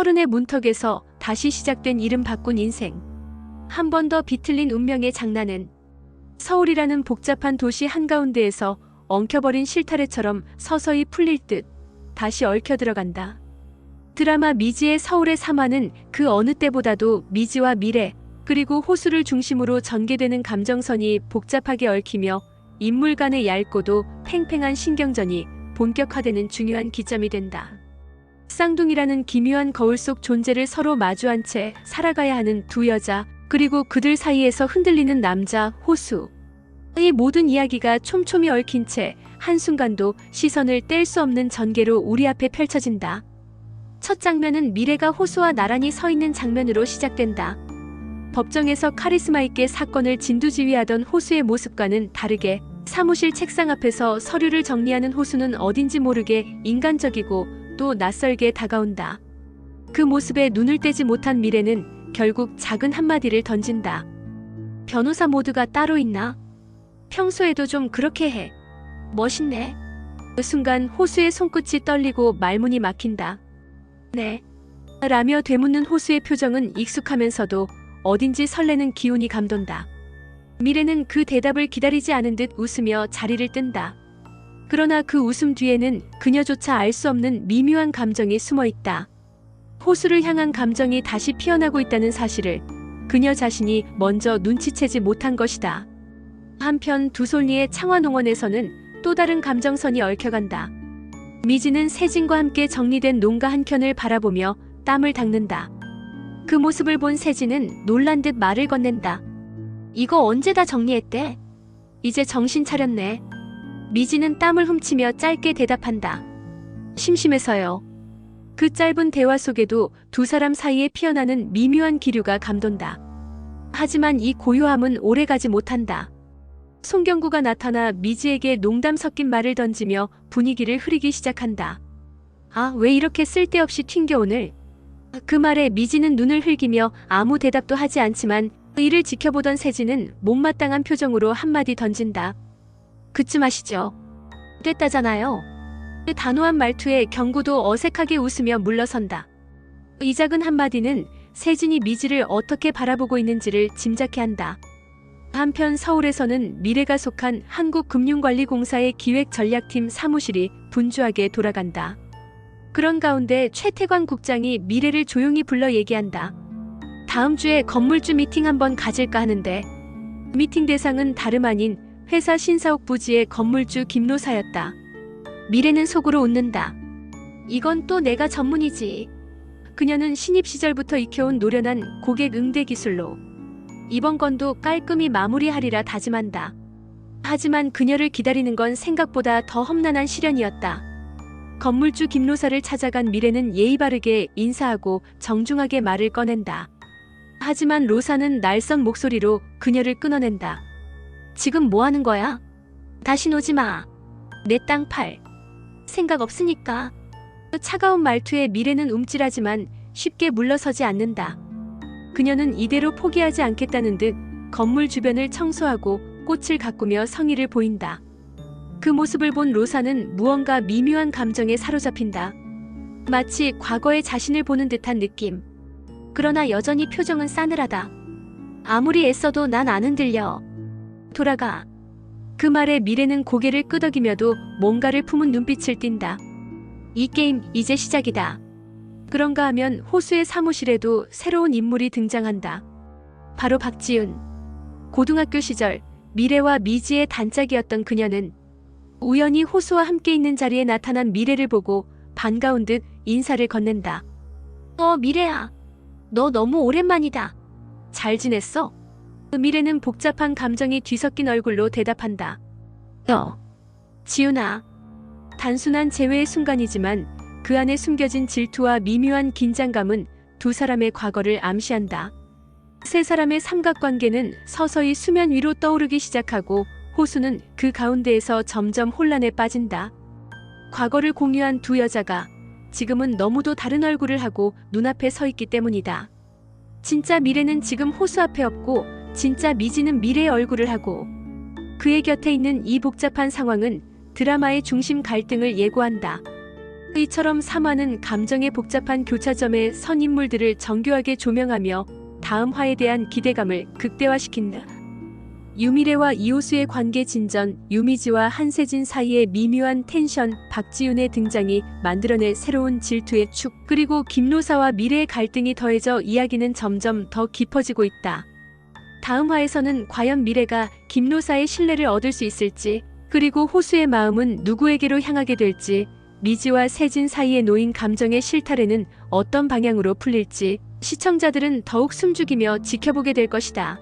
서른의 문턱에서 다시 시작된 이름 바꾼 인생. 한 번 더 비틀린 운명의 장난은 서울이라는 복잡한 도시 한가운데에서 엉켜버린 실타래처럼 서서히 풀릴 듯 다시 얽혀 들어간다. 드라마 미지의 서울의 사마는 그 어느 때보다도 미지와 미래 그리고 호수를 중심으로 전개되는 감정선이 복잡하게 얽히며 인물 간의 얇고도 팽팽한 신경전이 본격화되는 중요한 기점이 된다. 쌍둥이라는 기묘한 거울 속 존재를 서로 마주한 채 살아가야 하는 두 여자, 그리고 그들 사이에서 흔들리는 남자, 호수. 이 모든 이야기가 촘촘히 얽힌 채 한순간도 시선을 뗄 수 없는 전개로 우리 앞에 펼쳐진다. 첫 장면은 미래가 호수와 나란히 서 있는 장면으로 시작된다. 법정에서 카리스마 있게 사건을 진두지휘하던 호수의 모습과는 다르게 사무실 책상 앞에서 서류를 정리하는 호수는 어딘지 모르게 인간적이고 또 낯설게 다가온다. 그 모습에 눈을 떼지 못한 미래는 결국 작은 한마디를 던진다. 변호사 모두가 따로 있나? 평소에도 좀 그렇게 해. 멋있네. 그 순간 호수의 손끝이 떨리고 말문이 막힌다. 네. 라며 되묻는 호수의 표정은 익숙하면서도 어딘지 설레는 기운이 감돈다. 미래는 그 대답을 기다리지 않은 듯 웃으며 자리를 뜬다. 그러나 그 웃음 뒤에는 그녀조차 알 수 없는 미묘한 감정이 숨어 있다. 호수를 향한 감정이 다시 피어나고 있다는 사실을 그녀 자신이 먼저 눈치채지 못한 것이다. 한편 두솔리의 창화농원에서는 또 다른 감정선이 얽혀간다. 미지는 세진과 함께 정리된 농가 한켠을 바라보며 땀을 닦는다. 그 모습을 본 세진은 놀란 듯 말을 건넨다. 이거 언제 다 정리했대? 이제 정신 차렸네. 미지는 땀을 훔치며 짧게 대답한다. 심심해서요. 그 짧은 대화 속에도 두 사람 사이에 피어나는 미묘한 기류가 감돈다. 하지만 이 고요함은 오래가지 못한다. 송경구가 나타나 미지에게 농담 섞인 말을 던지며 분위기를 흐리기 시작한다. 아, 왜 이렇게 쓸데없이 튕겨 오늘? 그 말에 미지는 눈을 흘기며 아무 대답도 하지 않지만 이를 지켜보던 세진은 못마땅한 표정으로 한마디 던진다. 그쯤 하시죠. 됐다잖아요. 그 단호한 말투에 경구도 어색하게 웃으며 물러선다. 이 작은 한마디는 세진이 미지를 어떻게 바라보고 있는지를 짐작케 한다. 한편 서울에서는 미래가 속한 한국금융관리공사의 기획전략팀 사무실이 분주하게 돌아간다. 그런 가운데 최태광 국장이 미래를 조용히 불러 얘기한다. 다음 주에 건물주 미팅 한번 가질까 하는데 미팅 대상은 다름 아닌 회사 신사옥 부지의 건물주 김노사였다. 미래는 속으로 웃는다. 이건 또 내가 전문이지. 그녀는 신입 시절부터 익혀온 노련한 고객 응대 기술로 이번 건도 깔끔히 마무리하리라 다짐한다. 하지만 그녀를 기다리는 건 생각보다 더 험난한 시련이었다. 건물주 김노사를 찾아간 미래는 예의 바르게 인사하고 정중하게 말을 꺼낸다. 하지만 로사는 날선 목소리로 그녀를 끊어낸다. 지금 뭐 하는 거야? 다시 오지 마. 내 땅 팔. 생각 없으니까. 그 차가운 말투에 미래는 움찔하지만 쉽게 물러서지 않는다. 그녀는 이대로 포기하지 않겠다는 듯 건물 주변을 청소하고 꽃을 가꾸며 성의를 보인다. 그 모습을 본 로사는 무언가 미묘한 감정에 사로잡힌다. 마치 과거의 자신을 보는 듯한 느낌. 그러나 여전히 표정은 싸늘하다. 아무리 애써도 난 안 흔들려. 돌아가. 그 말에 미래는 고개를 끄덕이며도 뭔가를 품은 눈빛을 띈다. 이 게임 이제 시작이다. 그런가 하면 호수의 사무실에도 새로운 인물이 등장한다. 바로 박지윤. 고등학교 시절 미래와 미지의 단짝이었던 그녀는 우연히 호수와 함께 있는 자리에 나타난 미래를 보고 반가운 듯 인사를 건넨다. 어, 미래야. 너 너무 오랜만이다. 잘 지냈어? 그 미래는 복잡한 감정이 뒤섞인 얼굴로 대답한다. 어. 지윤아. 단순한 재회의 순간이지만 그 안에 숨겨진 질투와 미묘한 긴장감은 두 사람의 과거를 암시한다. 세 사람의 삼각관계는 서서히 수면 위로 떠오르기 시작하고 호수는 그 가운데에서 점점 혼란에 빠진다. 과거를 공유한 두 여자가 지금은 너무도 다른 얼굴을 하고 눈앞에 서 있기 때문이다. 진짜 미래는 지금 호수 앞에 없고 진짜 미지는 미래의 얼굴을 하고 그의 곁에 있는 이 복잡한 상황은 드라마의 중심 갈등을 예고한다. 이처럼 3화는 감정의 복잡한 교차점의 선인물들을 정교하게 조명하며 다음 화에 대한 기대감을 극대화시킨다. 유미래와 이호수의 관계 진전, 유미지와 한세진 사이의 미묘한 텐션, 박지윤의 등장이 만들어낼 새로운 질투의 축, 그리고 김노사와 미래의 갈등이 더해져 이야기는 점점 더 깊어지고 있다. 다음 화에서는 과연 미래가 김노사의 신뢰를 얻을 수 있을지, 그리고 호수의 마음은 누구에게로 향하게 될지, 미지와 세진 사이에 놓인 감정의 실타래는 어떤 방향으로 풀릴지 시청자들은 더욱 숨죽이며 지켜보게 될 것이다.